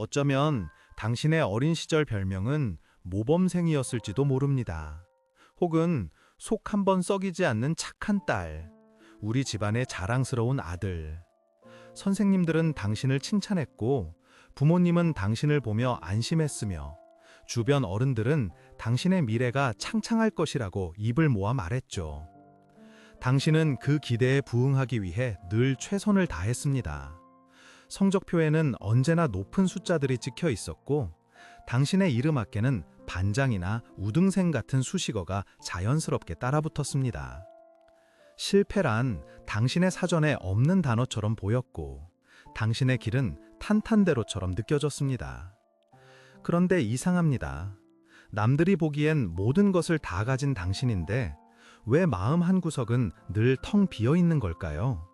어쩌면 당신의 어린 시절 별명은 모범생이었을지도 모릅니다. 혹은 속 한 번 썩이지 않는 착한 딸, 우리 집안의 자랑스러운 아들. 선생님들은 당신을 칭찬했고, 부모님은 당신을 보며 안심했으며, 주변 어른들은 당신의 미래가 창창할 것이라고 입을 모아 말했죠. 당신은 그 기대에 부응하기 위해 늘 최선을 다했습니다. 성적표에는 언제나 높은 숫자들이 찍혀 있었고, 당신의 이름 앞에는 반장이나 우등생 같은 수식어가 자연스럽게 따라붙었습니다. 실패란 당신의 사전에 없는 단어처럼 보였고, 당신의 길은 탄탄대로처럼 느껴졌습니다. 그런데 이상합니다. 남들이 보기엔 모든 것을 다 가진 당신인데, 왜 마음 한구석은 늘 텅 비어 있는 걸까요?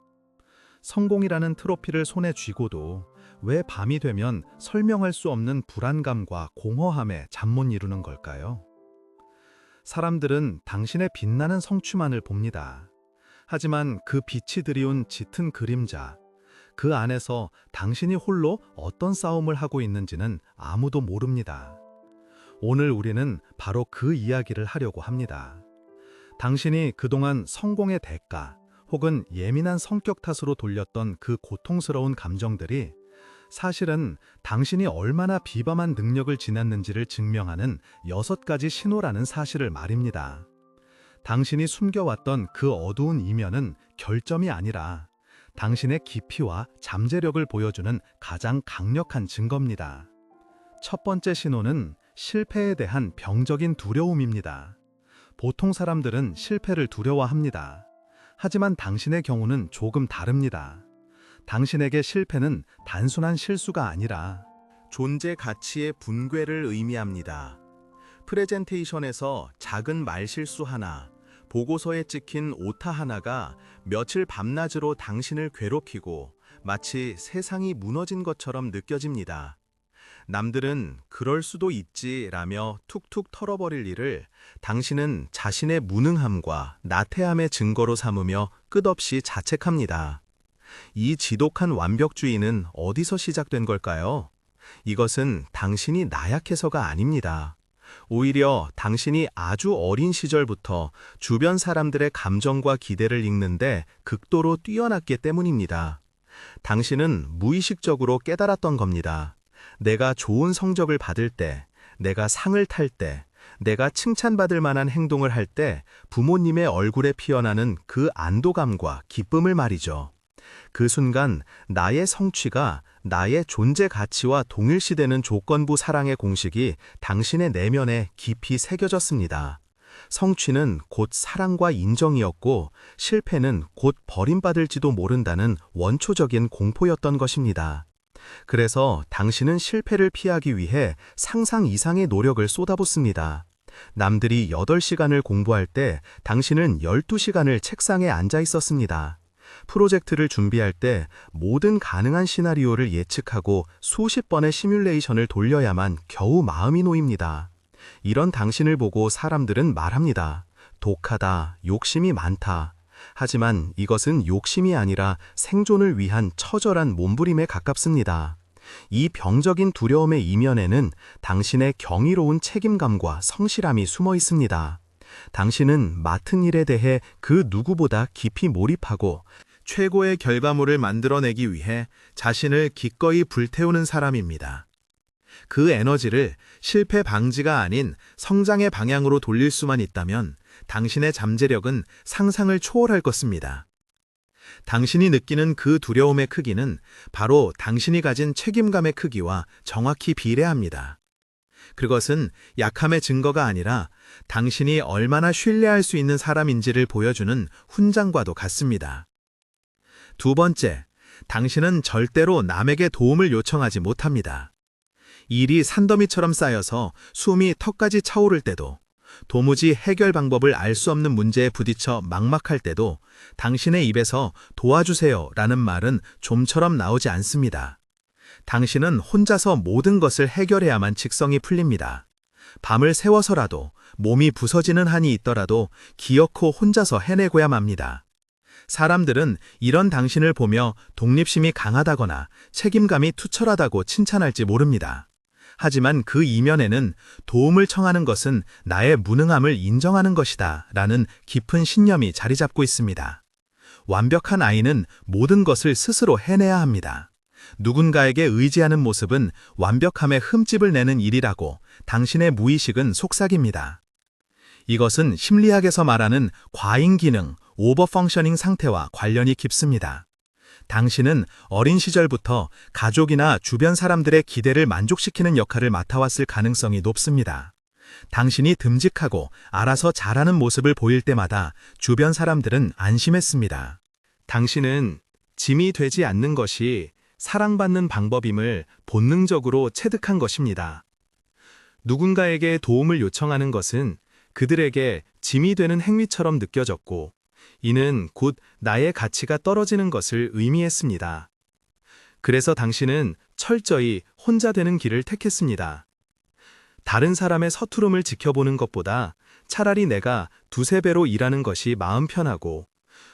성공이라는 트로피를 손에 쥐고도 왜 밤이 되면 설명할 수 없는 불안감과 공허함에 잠 못 이루는 걸까요? 사람들은 당신의 빛나는 성취만을 봅니다. 하지만 그 빛이 드리운 짙은 그림자, 그 안에서 당신이 홀로 어떤 싸움을 하고 있는지는 아무도 모릅니다. 오늘 우리는 바로 그 이야기를 하려고 합니다. 당신이 그동안 성공의 대가 혹은 예민한 성격 탓으로 돌렸던 그 고통스러운 감정들이 사실은 당신이 얼마나 비범한 능력을 지녔는지를 증명하는 여섯 가지 신호라는 사실을 말입니다. 당신이 숨겨왔던 그 어두운 이면은 결점이 아니라 당신의 깊이와 잠재력을 보여주는 가장 강력한 증거입니다. 첫 번째 신호는 실패에 대한 병적인 두려움입니다. 보통 사람들은 실패를 두려워합니다. 하지만 당신의 경우는 조금 다릅니다. 당신에게 실패는 단순한 실수가 아니라 존재 가치의 붕괴를 의미합니다. 프레젠테이션에서 작은 말실수 하나, 보고서에 찍힌 오타 하나가 며칠 밤낮으로 당신을 괴롭히고 마치 세상이 무너진 것처럼 느껴집니다. 남들은 그럴 수도 있지 라며 툭툭 털어버릴 일을 당신은 자신의 무능함과 나태함의 증거로 삼으며 끝없이 자책합니다. 이 지독한 완벽주의는 어디서 시작된 걸까요? 이것은 당신이 나약해서가 아닙니다. 오히려 당신이 아주 어린 시절부터 주변 사람들의 감정과 기대를 읽는데 극도로 뛰어났기 때문입니다. 당신은 무의식적으로 깨달았던 겁니다. 내가 좋은 성적을 받을 때, 내가 상을 탈 때, 내가 칭찬받을 만한 행동을 할 때 부모님의 얼굴에 피어나는 그 안도감과 기쁨을 말이죠. 그 순간 나의 성취가 나의 존재 가치와 동일시되는 조건부 사랑의 공식이 당신의 내면에 깊이 새겨졌습니다. 성취는 곧 사랑과 인정이었고 실패는 곧 버림받을지도 모른다는 원초적인 공포였던 것입니다. 그래서 당신은 실패를 피하기 위해 상상 이상의 노력을 쏟아붓습니다. 남들이 8시간을 공부할 때 당신은 12시간을 책상에 앉아 있었습니다. 프로젝트를 준비할 때 모든 가능한 시나리오를 예측하고 수십 번의 시뮬레이션을 돌려야만 겨우 마음이 놓입니다. 이런 당신을 보고 사람들은 말합니다. 독하다, 욕심이 많다. 하지만 이것은 욕심이 아니라 생존을 위한 처절한 몸부림에 가깝습니다. 이 병적인 두려움의 이면에는 당신의 경이로운 책임감과 성실함이 숨어 있습니다. 당신은 맡은 일에 대해 그 누구보다 깊이 몰입하고 최고의 결과물을 만들어내기 위해 자신을 기꺼이 불태우는 사람입니다. 그 에너지를 실패 방지가 아닌 성장의 방향으로 돌릴 수만 있다면 당신의 잠재력은 상상을 초월할 것입니다. 당신이 느끼는 그 두려움의 크기는 바로 당신이 가진 책임감의 크기와 정확히 비례합니다. 그것은 약함의 증거가 아니라 당신이 얼마나 신뢰할 수 있는 사람인지를 보여주는 훈장과도 같습니다. 두 번째, 당신은 절대로 남에게 도움을 요청하지 못합니다. 일이 산더미처럼 쌓여서 숨이 턱까지 차오를 때도 도무지 해결 방법을 알 수 없는 문제에 부딪혀 막막할 때도 당신의 입에서 도와주세요 라는 말은 좀처럼 나오지 않습니다. 당신은 혼자서 모든 것을 해결해야만 직성이 풀립니다. 밤을 새워서라도 몸이 부서지는 한이 있더라도 기어코 혼자서 해내고야 맙니다. 사람들은 이런 당신을 보며 독립심이 강하다거나 책임감이 투철하다고 칭찬할지 모릅니다. 하지만 그 이면에는 도움을 청하는 것은 나의 무능함을 인정하는 것이다 라는 깊은 신념이 자리 잡고 있습니다. 완벽한 아이는 모든 것을 스스로 해내야 합니다. 누군가에게 의지하는 모습은 완벽함의 흠집을 내는 일이라고 당신의 무의식은 속삭입니다. 이것은 심리학에서 말하는 과잉 기능, 오버 펑셔닝 상태와 관련이 깊습니다. 당신은 어린 시절부터 가족이나 주변 사람들의 기대를 만족시키는 역할을 맡아왔을 가능성이 높습니다. 당신이 듬직하고 알아서 잘하는 모습을 보일 때마다 주변 사람들은 안심했습니다. 당신은 짐이 되지 않는 것이 사랑받는 방법임을 본능적으로 체득한 것입니다. 누군가에게 도움을 요청하는 것은 그들에게 짐이 되는 행위처럼 느껴졌고, 이는 곧 나의 가치가 떨어지는 것을 의미했습니다. 그래서 당신은 철저히 혼자 되는 길을 택했습니다. 다른 사람의 서투름을 지켜보는 것보다 차라리 내가 두세 배로 일하는 것이 마음 편하고,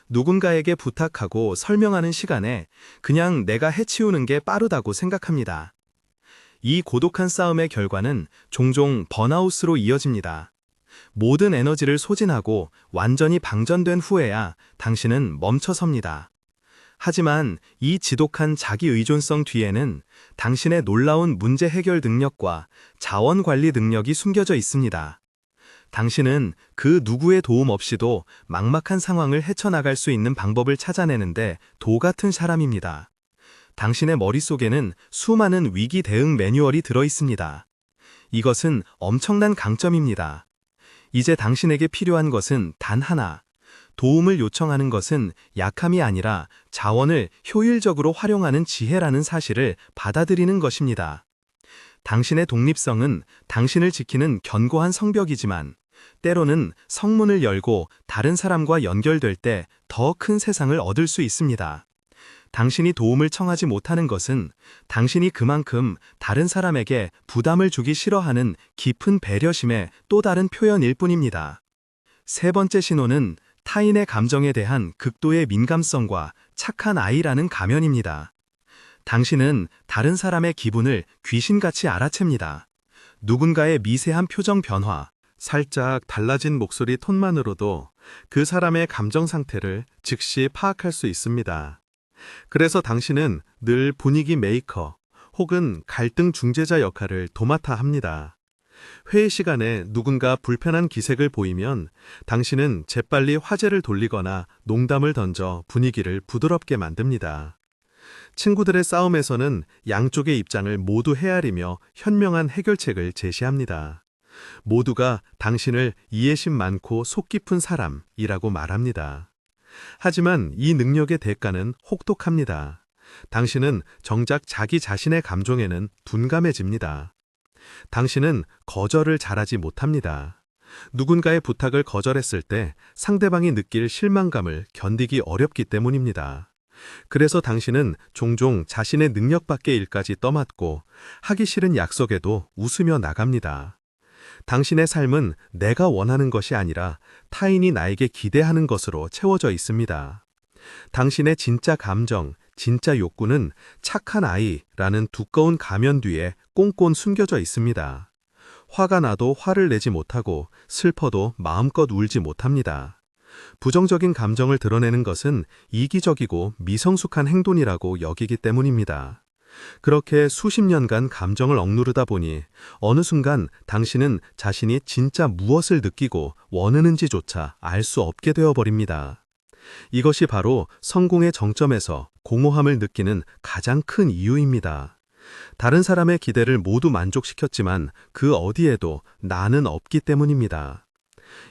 누군가에게 부탁하고 설명하는 시간에 그냥 내가 해치우는 게 빠르다고 생각합니다. 이 고독한 싸움의 결과는 종종 번아웃으로 이어집니다. 모든 에너지를 소진하고 완전히 방전된 후에야 당신은 멈춰섭니다. 하지만 이 지독한 자기 의존성 뒤에는 당신의 놀라운 문제 해결 능력과 자원 관리 능력이 숨겨져 있습니다. 당신은 그 누구의 도움 없이도 막막한 상황을 헤쳐나갈 수 있는 방법을 찾아내는데 도 같은 사람입니다. 당신의 머릿속에는 수많은 위기 대응 매뉴얼이 들어 있습니다. 이것은 엄청난 강점입니다. 이제 당신에게 필요한 것은 단 하나. 도움을 요청하는 것은 약함이 아니라 자원을 효율적으로 활용하는 지혜라는 사실을 받아들이는 것입니다. 당신의 독립성은 당신을 지키는 견고한 성벽이지만 때로는 성문을 열고 다른 사람과 연결될 때 더 큰 세상을 얻을 수 있습니다. 당신이 도움을 청하지 못하는 것은 당신이 그만큼 다른 사람에게 부담을 주기 싫어하는 깊은 배려심의 또 다른 표현일 뿐입니다. 세 번째 신호는 타인의 감정에 대한 극도의 민감성과 착한 아이라는 가면입니다. 당신은 다른 사람의 기분을 귀신같이 알아챕니다. 누군가의 미세한 표정 변화, 살짝 달라진 목소리 톤만으로도 그 사람의 감정 상태를 즉시 파악할 수 있습니다. 그래서 당신은 늘 분위기 메이커 혹은 갈등 중재자 역할을 도맡아 합니다. 회의 시간에 누군가 불편한 기색을 보이면 당신은 재빨리 화제를 돌리거나 농담을 던져 분위기를 부드럽게 만듭니다. 친구들의 싸움에서는 양쪽의 입장을 모두 헤아리며 현명한 해결책을 제시합니다. 모두가 당신을 이해심 많고 속 깊은 사람이라고 말합니다. 하지만 이 능력의 대가는 혹독합니다. 당신은 정작 자기 자신의 감정에는 둔감해집니다. 당신은 거절을 잘하지 못합니다. 누군가의 부탁을 거절했을 때 상대방이 느낄 실망감을 견디기 어렵기 때문입니다. 그래서 당신은 종종 자신의 능력 밖의 일까지 떠맡고 하기 싫은 약속에도 웃으며 나갑니다. 당신의 삶은 내가 원하는 것이 아니라 타인이 나에게 기대하는 것으로 채워져 있습니다. 당신의 진짜 감정, 진짜 욕구는 착한 아이라는 두꺼운 가면 뒤에 꽁꽁 숨겨져 있습니다. 화가 나도 화를 내지 못하고 슬퍼도 마음껏 울지 못합니다. 부정적인 감정을 드러내는 것은 이기적이고 미성숙한 행동이라고 여기기 때문입니다. 그렇게 수십 년간 감정을 억누르다 보니 어느 순간 당신은 자신이 진짜 무엇을 느끼고 원하는지조차 알 수 없게 되어버립니다. 이것이 바로 성공의 정점에서 공허함을 느끼는 가장 큰 이유입니다. 다른 사람의 기대를 모두 만족시켰지만 그 어디에도 나는 없기 때문입니다.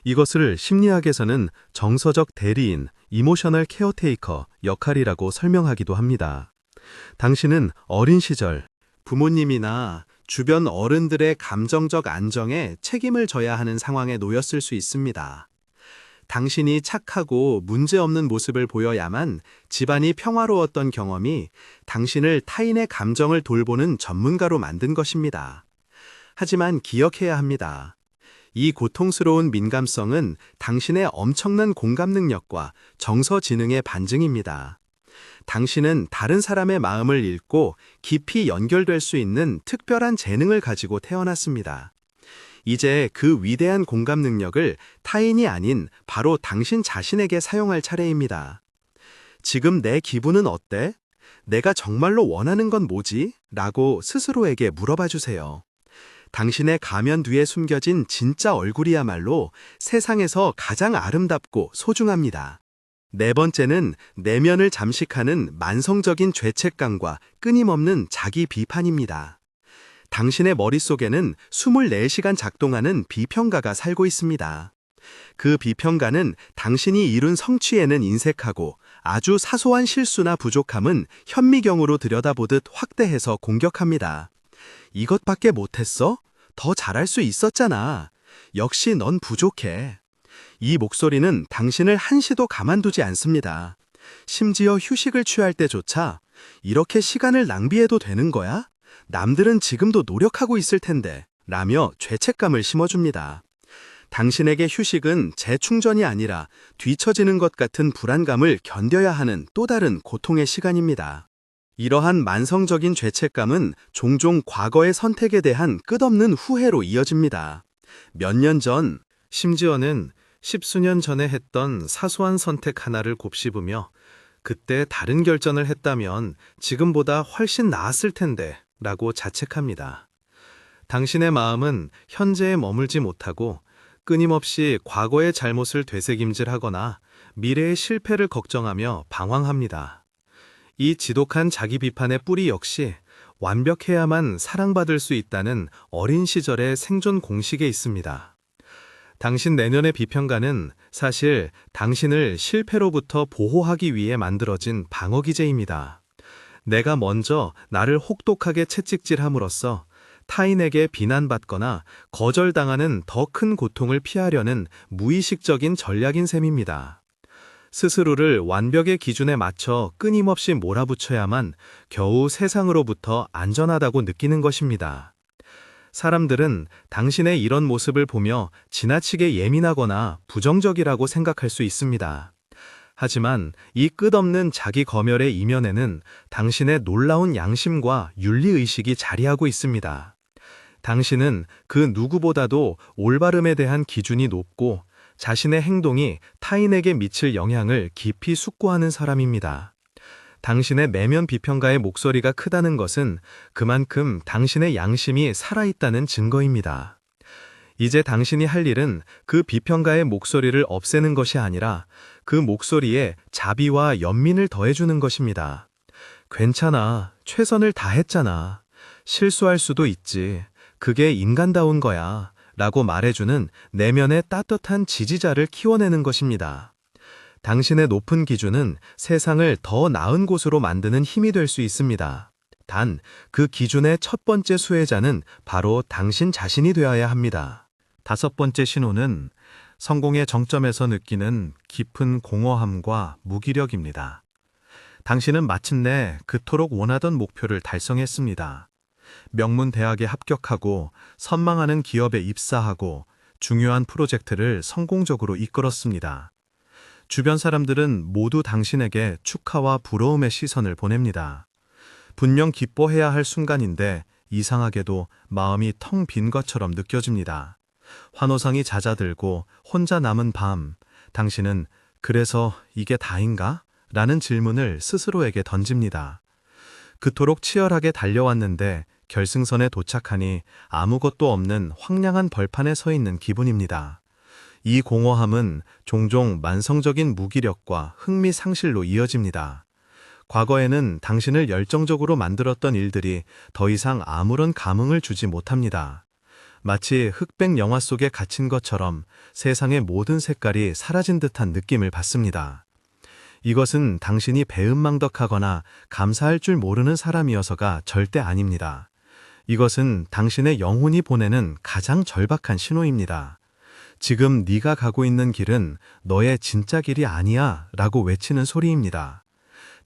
이것을 심리학에서는 정서적 대리인, 이모셔널 케어테이커 역할이라고 설명하기도 합니다. 당신은 어린 시절 부모님이나 주변 어른들의 감정적 안정에 책임을 져야 하는 상황에 놓였을 수 있습니다. 당신이 착하고 문제없는 모습을 보여야만 집안이 평화로웠던 경험이 당신을 타인의 감정을 돌보는 전문가로 만든 것입니다. 하지만 기억해야 합니다. 이 고통스러운 민감성은 당신의 엄청난 공감 능력과 정서 지능의 반증입니다. 당신은 다른 사람의 마음을 읽고 깊이 연결될 수 있는 특별한 재능을 가지고 태어났습니다. 이제 그 위대한 공감 능력을 타인이 아닌 바로 당신 자신에게 사용할 차례입니다. 지금 내 기분은 어때? 내가 정말로 원하는 건 뭐지? 라고 스스로에게 물어봐 주세요. 당신의 가면 뒤에 숨겨진 진짜 얼굴이야말로 세상에서 가장 아름답고 소중합니다. 네 번째는 내면을 잠식하는 만성적인 죄책감과 끊임없는 자기 비판입니다. 당신의 머릿속에는 24시간 작동하는 비평가가 살고 있습니다. 그 비평가는 당신이 이룬 성취에는 인색하고 아주 사소한 실수나 부족함은 현미경으로 들여다보듯 확대해서 공격합니다. 이것밖에 못했어? 더 잘할 수 있었잖아. 역시 넌 부족해. 이 목소리는 당신을 한시도 가만두지 않습니다. 심지어 휴식을 취할 때조차 이렇게 시간을 낭비해도 되는 거야? 남들은 지금도 노력하고 있을 텐데 라며 죄책감을 심어줍니다. 당신에게 휴식은 재충전이 아니라 뒤처지는 것 같은 불안감을 견뎌야 하는 또 다른 고통의 시간입니다. 이러한 만성적인 죄책감은 종종 과거의 선택에 대한 끝없는 후회로 이어집니다. 몇 년 전, 심지어는 십수년 전에 했던 사소한 선택 하나를 곱씹으며 그때 다른 결정을 했다면 지금보다 훨씬 나았을 텐데 라고 자책합니다. 당신의 마음은 현재에 머물지 못하고 끊임없이 과거의 잘못을 되새김질하거나 미래의 실패를 걱정하며 방황합니다. 이 지독한 자기 비판의 뿌리 역시 완벽해야만 사랑받을 수 있다는 어린 시절의 생존 공식에 있습니다. 당신 내년의 비평가는 사실 당신을 실패로부터 보호하기 위해 만들어진 방어기제입니다. 내가 먼저 나를 혹독하게 채찍질함으로써 타인에게 비난받거나 거절당하는 더 큰 고통을 피하려는 무의식적인 전략인 셈입니다. 스스로를 완벽의 기준에 맞춰 끊임없이 몰아붙여야만 겨우 세상으로부터 안전하다고 느끼는 것입니다. 사람들은 당신의 이런 모습을 보며 지나치게 예민하거나 부정적이라고 생각할 수 있습니다. 하지만 이 끝없는 자기 검열의 이면에는 당신의 놀라운 양심과 윤리의식이 자리하고 있습니다. 당신은 그 누구보다도 올바름에 대한 기준이 높고 자신의 행동이 타인에게 미칠 영향을 깊이 숙고하는 사람입니다. 당신의 내면 비평가의 목소리가 크다는 것은 그만큼 당신의 양심이 살아있다는 증거입니다. 이제 당신이 할 일은 그 비평가의 목소리를 없애는 것이 아니라 그 목소리에 자비와 연민을 더해주는 것입니다. 괜찮아. 최선을 다했잖아. 실수할 수도 있지. 그게 인간다운 거야. 라고 말해주는 내면의 따뜻한 지지자를 키워내는 것입니다. 당신의 높은 기준은 세상을 더 나은 곳으로 만드는 힘이 될 수 있습니다. 단, 그 기준의 첫 번째 수혜자는 바로 당신 자신이 되어야 합니다. 다섯 번째 신호는 성공의 정점에서 느끼는 깊은 공허함과 무기력입니다. 당신은 마침내 그토록 원하던 목표를 달성했습니다. 명문 대학에 합격하고 선망하는 기업에 입사하고 중요한 프로젝트를 성공적으로 이끌었습니다. 주변 사람들은 모두 당신에게 축하와 부러움의 시선을 보냅니다. 분명 기뻐해야 할 순간인데 이상하게도 마음이 텅 빈 것처럼 느껴집니다. 환호상이 잦아들고 혼자 남은 밤, 당신은 그래서 이게 다인가? 라는 질문을 스스로에게 던집니다. 그토록 치열하게 달려왔는데 결승선에 도착하니 아무것도 없는 황량한 벌판에 서 있는 기분입니다. 이 공허함은 종종 만성적인 무기력과 흥미 상실로 이어집니다. 과거에는 당신을 열정적으로 만들었던 일들이 더 이상 아무런 감흥을 주지 못합니다. 마치 흑백 영화 속에 갇힌 것처럼 세상의 모든 색깔이 사라진 듯한 느낌을 받습니다. 이것은 당신이 배은망덕하거나 감사할 줄 모르는 사람이어서가 절대 아닙니다. 이것은 당신의 영혼이 보내는 가장 절박한 신호입니다. 지금 네가 가고 있는 길은 너의 진짜 길이 아니야 라고 외치는 소리입니다.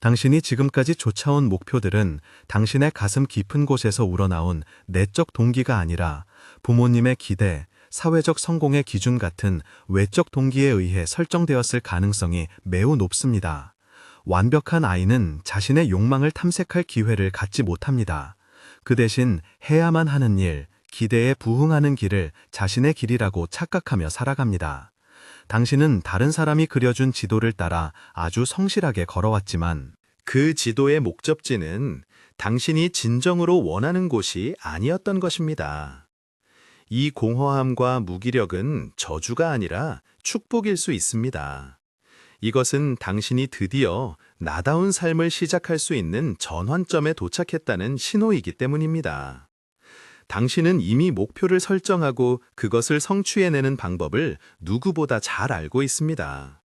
당신이 지금까지 쫓아온 목표들은 당신의 가슴 깊은 곳에서 우러나온 내적 동기가 아니라 부모님의 기대, 사회적 성공의 기준 같은 외적 동기에 의해 설정되었을 가능성이 매우 높습니다. 완벽한 아이는 자신의 욕망을 탐색할 기회를 갖지 못합니다. 그 대신 해야만 하는 일, 기대에 부응하는 길을 자신의 길이라고 착각하며 살아갑니다. 당신은 다른 사람이 그려준 지도를 따라 아주 성실하게 걸어왔지만 그 지도의 목적지는 당신이 진정으로 원하는 곳이 아니었던 것입니다. 이 공허함과 무기력은 저주가 아니라 축복일 수 있습니다. 이것은 당신이 드디어 나다운 삶을 시작할 수 있는 전환점에 도착했다는 신호이기 때문입니다. 당신은 이미 목표를 설정하고 그것을 성취해내는 방법을 누구보다 잘 알고 있습니다.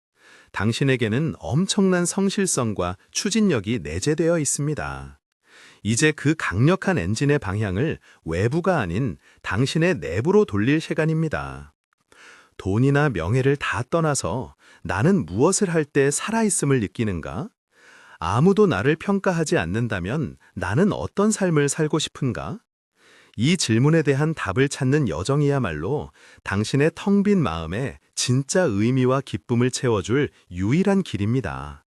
당신에게는 엄청난 성실성과 추진력이 내재되어 있습니다. 이제 그 강력한 엔진의 방향을 외부가 아닌 당신의 내부로 돌릴 시간입니다. 돈이나 명예를 다 떠나서 나는 무엇을 할 때 살아있음을 느끼는가? 아무도 나를 평가하지 않는다면 나는 어떤 삶을 살고 싶은가? 이 질문에 대한 답을 찾는 여정이야말로 당신의 텅 빈 마음에 진짜 의미와 기쁨을 채워줄 유일한 길입니다.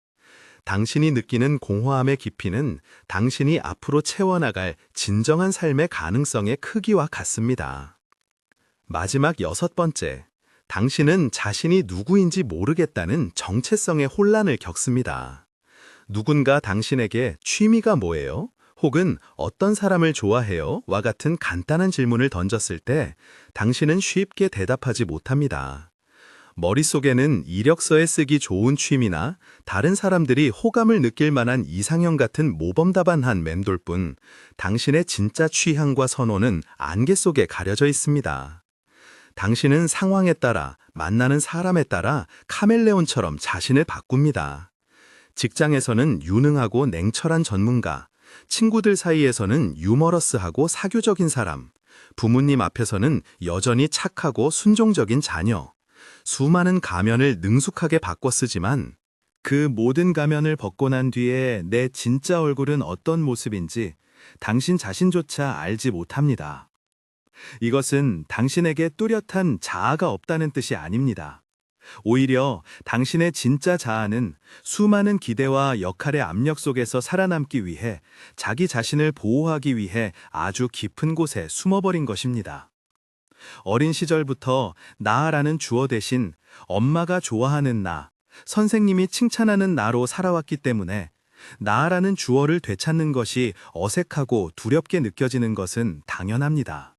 당신이 느끼는 공허함의 깊이는 당신이 앞으로 채워나갈 진정한 삶의 가능성의 크기와 같습니다. 마지막 여섯 번째, 당신은 자신이 누구인지 모르겠다는 정체성의 혼란을 겪습니다. 누군가 당신에게 취미가 뭐예요? 혹은 어떤 사람을 좋아해요? 와 같은 간단한 질문을 던졌을 때 당신은 쉽게 대답하지 못합니다. 머릿속에는 이력서에 쓰기 좋은 취미나 다른 사람들이 호감을 느낄 만한 이상형 같은 모범답안한 맴돌뿐 당신의 진짜 취향과 선호는 안개 속에 가려져 있습니다. 당신은 상황에 따라 만나는 사람에 따라 카멜레온처럼 자신을 바꿉니다. 직장에서는 유능하고 냉철한 전문가, 친구들 사이에서는 유머러스하고 사교적인 사람, 부모님 앞에서는 여전히 착하고 순종적인 자녀, 수많은 가면을 능숙하게 바꿔 쓰지만 그 모든 가면을 벗고 난 뒤에 내 진짜 얼굴은 어떤 모습인지 당신 자신조차 알지 못합니다. 이것은 당신에게 뚜렷한 자아가 없다는 뜻이 아닙니다. 오히려 당신의 진짜 자아는 수많은 기대와 역할의 압력 속에서 살아남기 위해 자기 자신을 보호하기 위해 아주 깊은 곳에 숨어버린 것입니다. 어린 시절부터 나라는 주어 대신 엄마가 좋아하는 나, 선생님이 칭찬하는 나로 살아왔기 때문에 나라는 주어를 되찾는 것이 어색하고 두렵게 느껴지는 것은 당연합니다.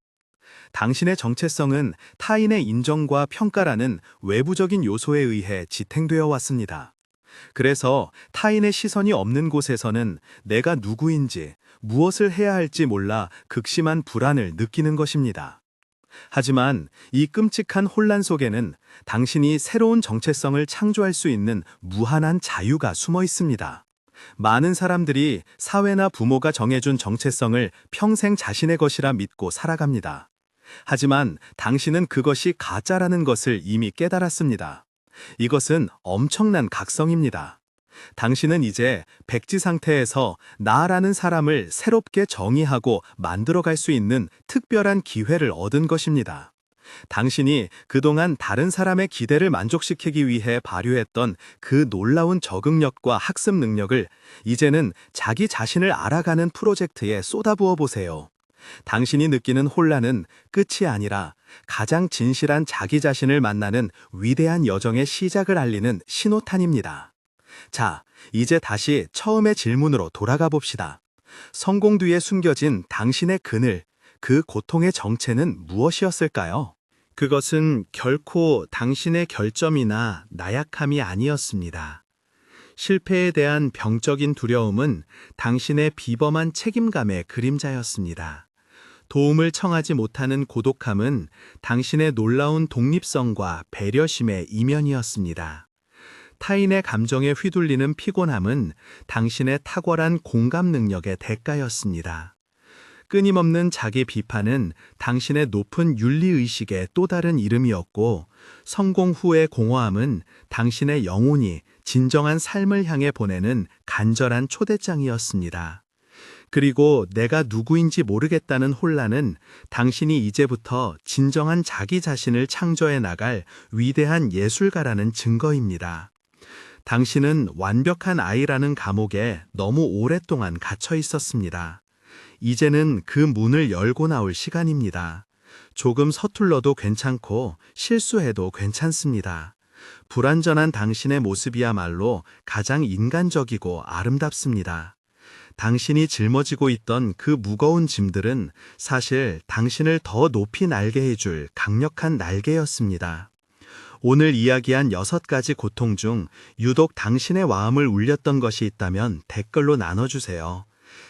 당신의 정체성은 타인의 인정과 평가라는 외부적인 요소에 의해 지탱되어 왔습니다. 그래서 타인의 시선이 없는 곳에서는 내가 누구인지 무엇을 해야 할지 몰라 극심한 불안을 느끼는 것입니다. 하지만 이 끔찍한 혼란 속에는 당신이 새로운 정체성을 창조할 수 있는 무한한 자유가 숨어 있습니다. 많은 사람들이 사회나 부모가 정해준 정체성을 평생 자신의 것이라 믿고 살아갑니다. 하지만 당신은 그것이 가짜라는 것을 이미 깨달았습니다. 이것은 엄청난 각성입니다. 당신은 이제 백지 상태에서 나라는 사람을 새롭게 정의하고 만들어갈 수 있는 특별한 기회를 얻은 것입니다. 당신이 그동안 다른 사람의 기대를 만족시키기 위해 발휘했던 그 놀라운 적응력과 학습 능력을 이제는 자기 자신을 알아가는 프로젝트에 쏟아부어 보세요. 당신이 느끼는 혼란은 끝이 아니라 가장 진실한 자기 자신을 만나는 위대한 여정의 시작을 알리는 신호탄입니다. 자, 이제 다시 처음의 질문으로 돌아가 봅시다. 성공 뒤에 숨겨진 당신의 그늘, 그 고통의 정체는 무엇이었을까요? 그것은 결코 당신의 결점이나 나약함이 아니었습니다. 실패에 대한 병적인 두려움은 당신의 비범한 책임감의 그림자였습니다. 도움을 청하지 못하는 고독함은 당신의 놀라운 독립성과 배려심의 이면이었습니다. 타인의 감정에 휘둘리는 피곤함은 당신의 탁월한 공감 능력의 대가였습니다. 끊임없는 자기 비판은 당신의 높은 윤리의식의 또 다른 이름이었고, 성공 후의 공허함은 당신의 영혼이 진정한 삶을 향해 보내는 간절한 초대장이었습니다. 그리고 내가 누구인지 모르겠다는 혼란은 당신이 이제부터 진정한 자기 자신을 창조해 나갈 위대한 예술가라는 증거입니다. 당신은 완벽한 아이라는 감옥에 너무 오랫동안 갇혀 있었습니다. 이제는 그 문을 열고 나올 시간입니다. 조금 서툴러도 괜찮고 실수해도 괜찮습니다. 불완전한 당신의 모습이야말로 가장 인간적이고 아름답습니다. 당신이 짊어지고 있던 그 무거운 짐들은 사실 당신을 더 높이 날게 해줄 강력한 날개였습니다. 오늘 이야기한 여섯 가지 고통 중 유독 당신의 마음을 울렸던 것이 있다면 댓글로 나눠주세요.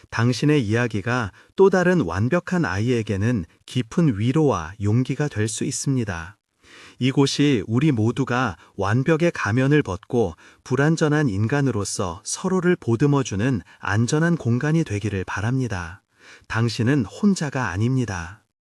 당신의 이야기가 또 다른 완벽한 아이에게는 깊은 위로와 용기가 될 수 있습니다. 이곳이 우리 모두가 완벽의 가면을 벗고 불완전한 인간으로서 서로를 보듬어주는 안전한 공간이 되기를 바랍니다. 당신은 혼자가 아닙니다.